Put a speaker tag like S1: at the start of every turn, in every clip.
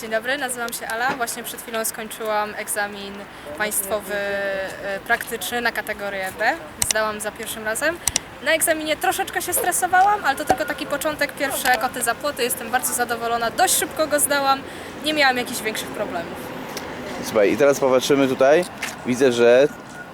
S1: Dzień dobry, nazywam się Ala. Właśnie przed chwilą skończyłam egzamin państwowy e, praktyczny na kategorię B. Zdałam za pierwszym razem. Na egzaminie troszeczkę się stresowałam, ale to tylko taki początek, pierwsze koty za płoty. Jestem bardzo zadowolona, dość szybko go zdałam. Nie miałam jakichś większych problemów.
S2: Słuchaj, i teraz popatrzymy tutaj. Widzę, że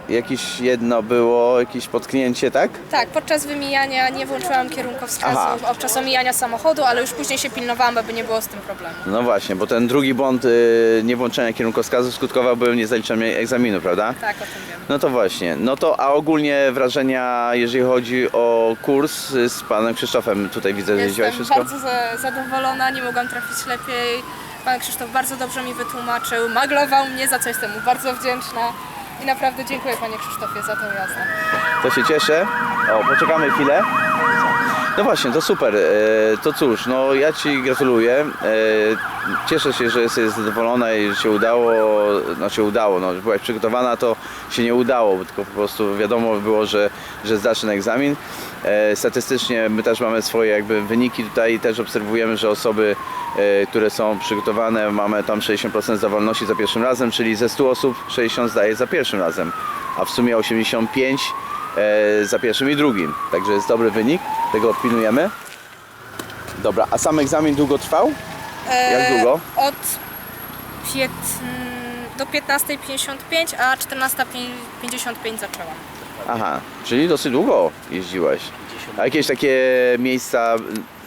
S2: jakieś jedno było, jakieś potknięcie, tak?
S1: Tak, podczas wymijania nie włączyłam kierunkowskazu
S2: Aha.
S1: podczas omijania samochodu, ale już później się pilnowałam, aby nie było z tym problemu.
S2: No właśnie, bo ten drugi błąd y, niewłączenia kierunkowskazu skutkował niezaliczeniem egzaminu, prawda?
S1: Tak, o tym wiem.
S2: No to właśnie. No to, a ogólnie wrażenia, jeżeli chodzi o kurs y, z panem Krzysztofem, tutaj widzę, że
S1: Jestem
S2: wszystko?
S1: bardzo za, zadowolona, nie mogłam trafić lepiej. Pan Krzysztof bardzo dobrze mi wytłumaczył, maglował mnie, za co jestem mu bardzo wdzięczna. I naprawdę dziękuję panie Krzysztofie za tę jazdę.
S2: To się cieszę. O, poczekamy chwilę. No właśnie, to super. E, To cóż, no ja Ci gratuluję. E, Cieszę się, że jesteś zadowolona i że się udało, znaczy udało, no, byłaś przygotowana, to się nie udało, tylko po prostu wiadomo było, że, że zdasz ten egzamin. E, Statystycznie my też mamy swoje jakby wyniki tutaj i też obserwujemy, że osoby, które są przygotowane, mamy tam 60% zdawalności za pierwszym razem, czyli ze 100 osób 60 zdaje za pierwszym razem, a w sumie 85 e, za pierwszym i drugim. Także jest dobry wynik, tego odpilnujemy. Dobra, a sam egzamin długo trwał? Jak długo?
S1: E, Od pięt... do 15.55, a 14.55 zaczęłam.
S2: Aha, czyli dosyć długo jeździłeś. A jakieś takie miejsca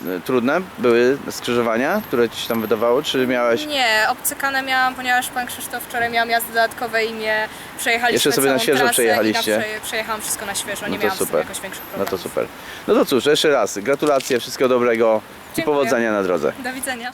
S2: y, trudne były skrzyżowania, które ci się tam wydawało, czy miałeś...
S1: Nie, obcykane miałam, ponieważ pan Krzysztof wczoraj miał jazdy dodatkowe i mnie przejechaliśmy
S2: Jeszcze sobie na świeżo
S1: trasę
S2: przejechaliście.
S1: I na przeje- przejechałam wszystko na świeżo, nie
S2: No to
S1: miałam z tym
S2: super.
S1: jakoś większych
S2: No
S1: problemów.
S2: to super. No to cóż, jeszcze raz gratulacje, wszystkiego dobrego i
S1: Dziękuję.
S2: powodzenia na drodze.
S1: Do widzenia.